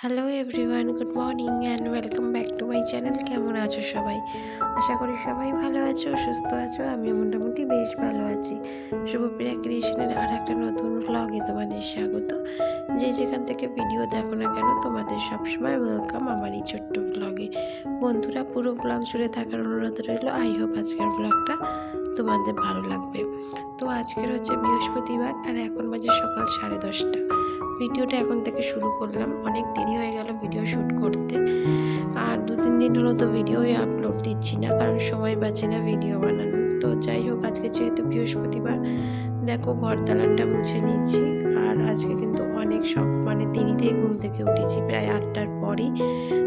Hello everyone good morning and welcome back to my channel কেমন আছো সবাই? আশা করি সবাই ভালো আছো, সুস্থ আছো আমি মোটামুটি বেশ ভালো আছি। শুভপ্রিয়া ক্রিয়েশনের আর একটা নতুন ভ্লগে তোমাদের স্বাগত। যে যেখান থেকে ভিডিও দেখো না কেন, তোমাদের সবসময় ওয়েলকাম আমার এই ছোট্ট ব্লগে বন্ধুরা, পুরো ব্লগ জুড়ে থাকার অনুরোধ রইল। আই হোপ আজকের ব্লগটা তোমাদের ভালো লাগবে। তো আজকের হচ্ছে বৃহস্পতিবার, আর এখন বাজে সকাল সাড়ে দশটা। ভিডিওটা এখন থেকে শুরু করলাম। অনেক দেরি হয়ে গেল ভিডিও শ্যুট করতে। আর দু তিন দিন হলো তো ভিডিওই আপলোড দিচ্ছি না, কারণ সময় বাঁচে না ভিডিও বানানো তো যাই হোক, আজকে যেহেতু বৃহস্পতিবার দেখো ঘর দালানটা মুছে নিচ্ছি আর আজকে কিন্তু অনেক সব মানে দেরিতে ঘুম থেকে উঠেছি, প্রায় আটটার পরই।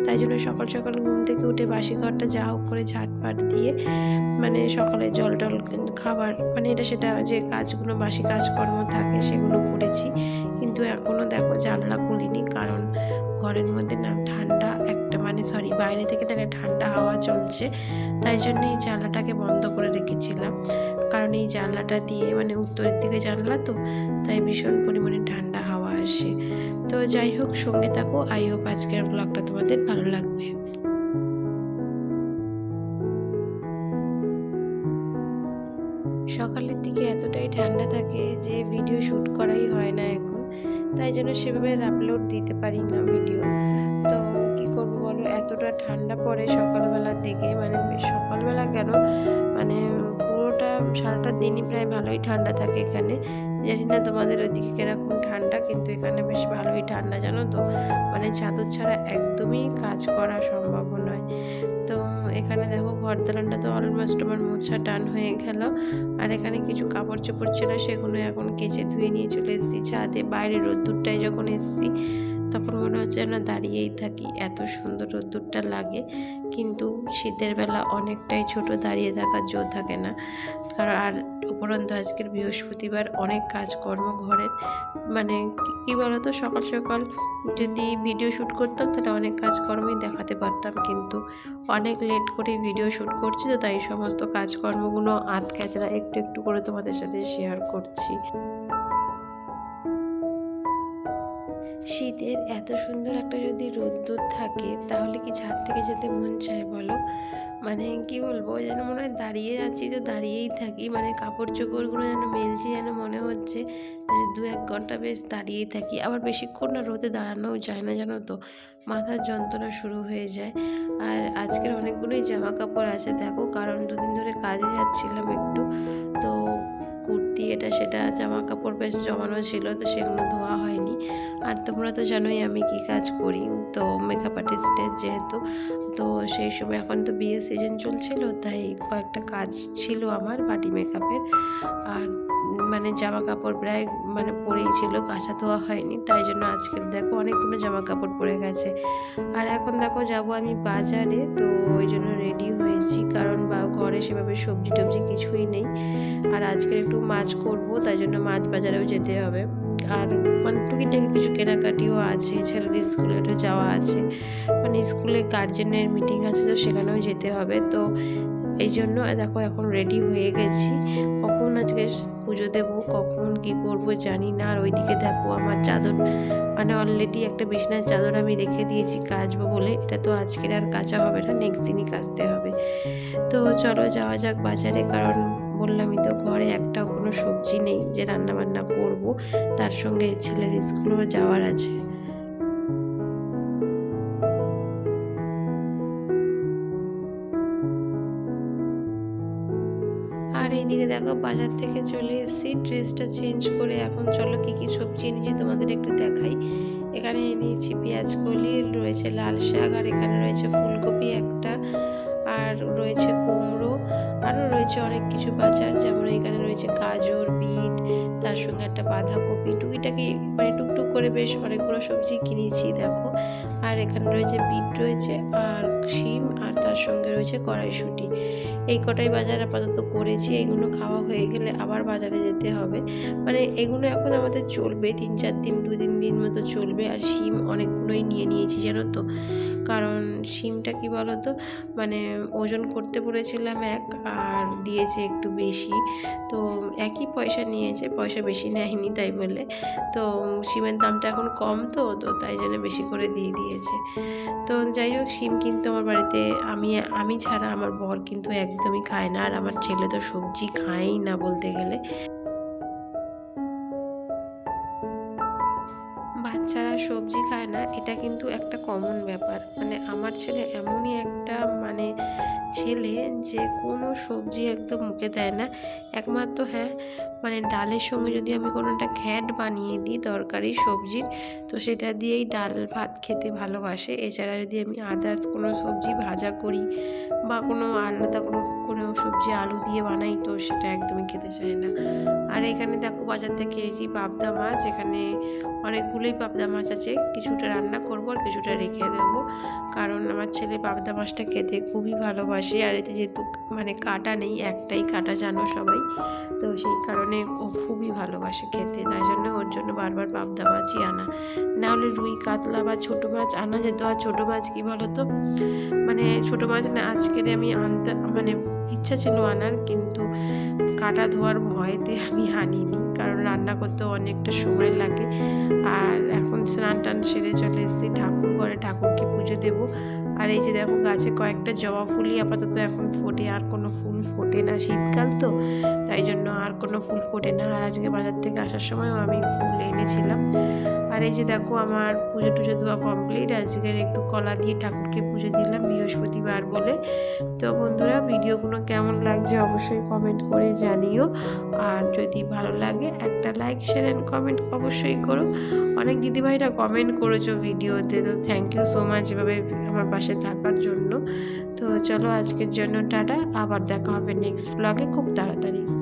তাই জন্য সকাল সকাল ঘুম থেকে উঠে বাসি ঘরটা যা হোক করে ঝাটপাট দিয়ে মানে সকালে জল টল খাবার মানে এটা সেটা যে কাজগুলো, বাসি কাজকর্ম থাকে সেগুলো করেছি। কিন্তু এখনও দেখো জানলা খুলিনি, কারণ ঘরের মধ্যে না, ঠান্ডা একটা মানে সরি বাইরে থেকে না ঠান্ডা হাওয়া চলছে, তাই জন্য এই জানলাটাকে বন্ধ করে রেখেছিলাম। কারণ এই জানলাটা দিয়ে মানে উত্তরের দিকে জানলা তো, তাই ভীষণ পরিমাণে ঠান্ডা হাওয়া আসে। তো যাই হোক, সঙ্গে থাকো আই হোপ আজকের ব্লগটা তোমাদের ভালো লাগবে। সকালের দিকে এতটাই ঠান্ডা থাকে যে ভিডিও শ্যুট করাই হয় না তাই জন্য সেভাবে আপলোড দিতে পারি না ভিডিও তো কি করব বলো? এতটা ঠান্ডা পড়ে সকালবেলার দিকে মানে সকালবেলা কেন? মানে পুরোটা সারাটা দিনই প্রায় ভালোই ঠান্ডা থাকে এখানে। জানি না তোমাদের ওইদিকে কীরকম ঠান্ডা, কিন্তু এখানে বেশ ভালোই ঠান্ডা, জানো তো? মানে চাদর ছাড়া একদমই কাজ করা সম্ভব নয়। তো এখানে দেখো ঘর দালানটা তো অলমোস্ট আমার মোছা টান হয়ে গেল। আর এখানে কিছু কাপড় চোপড় ছিল, সেগুলো এখন কেচে ধুয়ে নিয়ে চলে এসেছি। ছাদে বাইরে রোদ্দুরটায় যখন এসেছি তখন মনে হচ্ছে না দাঁড়িয়েই থাকি। এত সুন্দর রোদ্দুরটা লাগে, কিন্তু শীতের বেলা অনেকটাই ছোট দাঁড়িয়ে থাকার জো থাকে না। কারণ আর উপরন্ত আজকের বৃহস্পতিবার অনেক কাজকর্ম ঘরের মানে কী বলতো, সকাল সকাল যদি ভিডিও শ্যুট করতাম তাহলে অনেক কাজকর্মই দেখাতে পারতাম, কিন্তু অনেক লেট করে ভিডিও শ্যুট করছি তো তাই সমস্ত কাজকর্মগুলো আধ ক্যাচরা একটু একটু করে তোমাদের সাথে শেয়ার করছি। শীতের এত সুন্দর একটা যদি রোদ্দুর থাকে, তাহলে কি ছাদ থেকে যেতে মন চায় বলো? মানে কি বলব, যেন মনে হয় দাঁড়িয়ে আছি তো দাঁড়িয়েই থাকি। মানে কাপড় চোপড়গুলো যেন মেলছি, যেন মনে হচ্ছে যে দু এক ঘণ্টা বেশ দাঁড়িয়েই থাকি। আবার বেশিক্ষণ না রোদে দাঁড়ানোও যায় না, জানো তো? মাথার যন্ত্রণা শুরু হয়ে যায়। আর আজকের অনেকগুলোই জামা কাপড় আছে, দেখো, কারণ দুদিন ধরে কাজে যাচ্ছিলাম একটু। তো কুর্তি, এটা সেটা জামা কাপড় বেশ জমানো ছিল, তো সেগুলো ধোয়া হয়নি। আর তোমরা তো জানোই আমি কি কাজ করি, তো মেকআপ আর্টিস্টের যেহেতু, তো সেই সময় এখন তো বিয়ে সিজন চলছিল, তাই কয়েকটা কাজ ছিল আমার বাটি মেকআপের আর মানে জামা কাপড় প্রায় মানে পরেই ছিল, কাঁচা ধোয়া হয়নি, তাই জন্য আজকের দেখো অনেকগুলো জামা কাপড় পরে গেছে। আর এখন দেখো যাব আমি বাজারে, তো ওই জন্য রেডি হয়েছি, কারণ বা ঘরে সেভাবে সবজি টবজি কিছুই নেই। আর আজকের একটু মাছ করব, তাই জন্য মাছ বাজারেও যেতে হবে। আর মানে টুকিটাকি কিছু কেনাকাটিও আছে, ছেলেদের একটু যাওয়া আছে। মানে স্কুলে গার্জেনের মিটিং আছে, তো সেখানেও যেতে হবে। তো এই জন্য, দেখো এখন রেডি হয়ে গেছি। কখন আজকে পুজো দেবো, কখন কি করব জানি না। আর ওইদিকে দেখো আমার চাদর মানে অলরেডি একটা বিছনার চাদর আমি রেখে দিয়েছি কাচবো বলে। এটা তো আজকের আর কাচা হবে না নেক্সট দিনই কাচতে হবে। তো চলো যাওয়া যাক বাজারে, কারণ বললামই তো ঘরে একটা কোনো সবজি নেই যে রান্না বান্না করব। তার সঙ্গে ছেলের স্কুলও যাওয়ার আছে। আর এইদিকে দেখো, বাজার থেকে চলে এসেছি। ড্রেসটা চেঞ্জ করে এখন চলো কী কী সবজি এনেছি তোমাদের একটু দেখাই। এখানে এনেছি পেঁয়াজ কলি, রয়েছে লাল শাক, আর এখানে রয়েছে ফুলকপি একটা, আর রয়েছে কুমড়ো, আরও রয়েছে অনেক কিছু বাজার। যেমন এখানে রয়েছে গাজর, বিট তার সঙ্গে একটা বাঁধাকপি, টুকিটাকি মানে টুকটুক করে বেশ অনেকগুলো সবজি কিনেছি, দেখো। আর এখানে রয়েছে বিট রয়েছে, আর শিম, আর তার সঙ্গে রয়েছে কড়াইশুঁটি। এই কটাই বাজার আপাতত করেছি, এগুলো খাওয়া হয়ে গেলে আবার বাজারে যেতে হবে। মানে এগুলো এখন আমাদের চলবে, তিন চার দিন দু তিন দিন মতো চলবে, আর শিম অনেকগুলোই নিয়ে নিয়েছি, জানো তো। কারণ শিমটা কি বলো তো মানে ওজন করতে পড়েছিলাম এক, আর দিয়েছে একটু বেশি। তো একই পয়সা নিয়েছে পয়সা বেশি নেয়নি তাই বলে। তো সিমের দামটা এখন কম তো তো তাই জন্য বেশি করে দিয়ে দিয়েছে। তো যাই হোক, সিম কিন্তু আমার বাড়িতে, আমি আমি ছাড়া আমার বর কিন্তু একদমই খায় না। আর আমার ছেলে তো সবজি খায়ই না বলতে গেলে। বাচ্চারা সবজি খায় না, এটা কিন্তু একটা কমন ব্যাপার। মানে আমার ছেলে এমনই একটা মানে ছেলে যে কোনো সবজি একদম মুখে দেয় না। একমাত্র হ্যাঁ মানে ডালের সঙ্গে যদি আমি কোনো একটা ঘ্যাট বানিয়ে দিই তরকারি সবজির, তো সেটা দিয়েই ডাল ভাত খেতে ভালোবাসে। এছাড়া যদি আমি আদার্স কোনো সবজি ভাজা করি বা কোনো আলাদা কোনো কোনো সবজি আলু দিয়ে বানাই তো সেটা একদমই খেতে চায় না। আর এখানে দেখো বাজার থেকে এনেছি পাবদা মাছ, এখানে অনেকগুলোই পাবদা মাছ আছে। কিছুটা রান্না করব আর কিছুটা রেখে দেবো। কারণ আমার ছেলে পাবদা মাছটা খেতে খুবই ভালোবাসে। আর এতে যেহেতু মানে কাটা নেই, একটাই কাটা জানো সবাই। তো সেই কারণে ও খুবই ভালোবাসে খেতে। তাই জন্য ওর জন্য বারবার পাবদা মাছই আনা। না হলে রুই, কাতলা বা ছোটো মাছ আনা যেত। আর ছোটো মাছ কী বলো তো মানে ছোটো মাছ না, আজকের আমি আনতে মানে ইচ্ছা ছিল আনার, কিন্তু কাটা ধোয়ার ভয়েতে আমি আনিনি, কারণ রান্না করতে অনেকটা সময় লাগে। আর এখন স্নান টান সেরে চলে এসেছি, ঠাকুর ঘরে ঠাকুরকে পুজো দেবো। আর এই যে দেখো, গাছে কয়েকটা জবা ফুলই আপাতত এখন ফোটে, আর কোনো ফুল ফোটে না শীতকাল তো, তাই জন্য আর কোনো ফুল ফোটে না। আর আজকে বাজার থেকে আসার সময়ও আমি ফুল এনেছিলাম। আর এই যে দেখো আমার পুজো টুজো দেওয়া কমপ্লিট আজকের একটু কলা দিয়ে ঠাকুরকে পুজো দিলাম বৃহস্পতিবার বলে। তো বন্ধুরা, ভিডিওগুলো কেমন লাগছে অবশ্যই কমেন্ট করে জানিও। আর যদি ভালো লাগে, একটা লাইক শেয়ার অ্যান্ড কমেন্ট অবশ্যই করো। অনেক দিদিভাইরা কমেন্ট করেছ ভিডিওতে, তো থ্যাংক ইউ সো মাচ এভাবে আমার পাশে থাকার জন্য। তো চলো আজকের জন্য টাটা, আবার দেখা হবে নেক্সট ব্লগে খুব তাড়াতাড়ি।